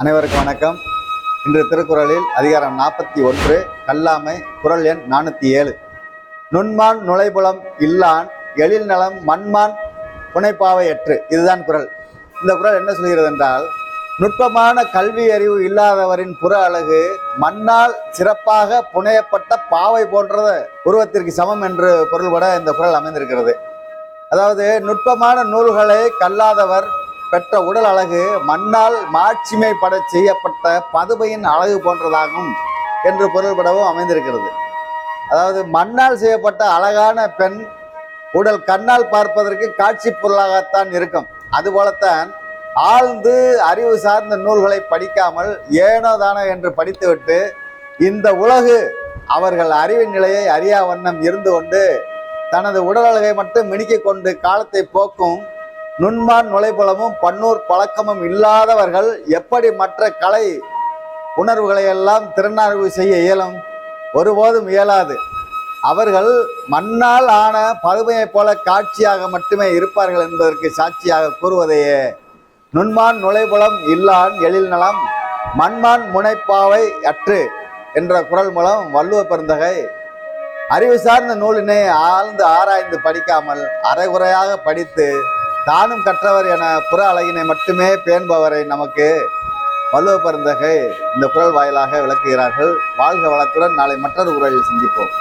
அனைவருக்கும் வணக்கம். இன்று திருக்குறளில் அதிகாரம் நாற்பத்தி ஒன்று கல்லாமை குறள் எண் நானூற்றி ஏழு. நுண்மான் நுழைபுலம் இல்லான் எழில் நலம் மண்மான் புனைப்பாவை அற்று இதுதான் குறள். இந்த குறள் என்ன சொல்கிறது என்றால் நுட்பமான கல்வி அறிவு இல்லாதவரின் புற அழகு மண்ணால் சிறப்பாக புனையப்பட்ட பாவை போன்றத உருவத்திற்கு சமம் என்று பொருள்பட இந்த குறள் அமைந்திருக்கிறது. அதாவது நுட்பமான நூல்களை கல்லாதவர் பெற்ற உடல் அழகு மண்ணால் மாட்சிமை பட செய்யப்பட்ட பதுமையின் அழகு போன்றதாகும் என்று பொருள்படவும் அமைந்திருக்கிறது. அதாவது மண்ணால் செய்யப்பட்ட அழகான பெண் உடல் கண்ணால் பார்ப்பதற்கு காட்சி பொருளாகத்தான் இருக்கும். அதுபோலத்தான் ஆழ்ந்து அறிவு சார்ந்த நூல்களை படிக்காமல் ஏனோ தானோ என்று படித்துவிட்டு இந்த உலகு அவர்கள் அறிவின் நிலையை அறியா வண்ணம் இருந்து கொண்டு தனது உடல் அழகை மட்டும் மினுக்கிக் கொண்டு காலத்தை போக்கும் நுண்மான் நுழைபுலமும் பன்னூர் பழக்கமும் இல்லாதவர்கள் எப்படி மற்ற கலை உணர்வுகளை எல்லாம் திறனாய்வு செய்ய இயலும்? ஒருபோதும் இயலாது. அவர்கள் மண்ணால் ஆன பதுமையைப் போல காட்சியாக மட்டுமே இருப்பார்கள் என்பதற்கு சாட்சியாக கூறுவதையே. நுண்மான் நுழைபுலம் இல்லான் எழில் நலம் மண்மான் முனைப்பாவை அற்று என்ற குரல் மூலம் வள்ளுவ பெருந்தகை அறிவு சார்ந்த நூலினை ஆழ்ந்து ஆராய்ந்து படிக்காமல் அரைகுறையாக படித்து தானும் கற்றவர் என புற அழகினை மட்டுமே பேண்பவரை நமக்கு வள்ளுவ பருந்தகை இந்த குரல் வாயிலாக விளக்குகிறார்கள். வாழ்க வளத்துடன் நாளை மற்றொரு குரலில் சந்திப்போம்.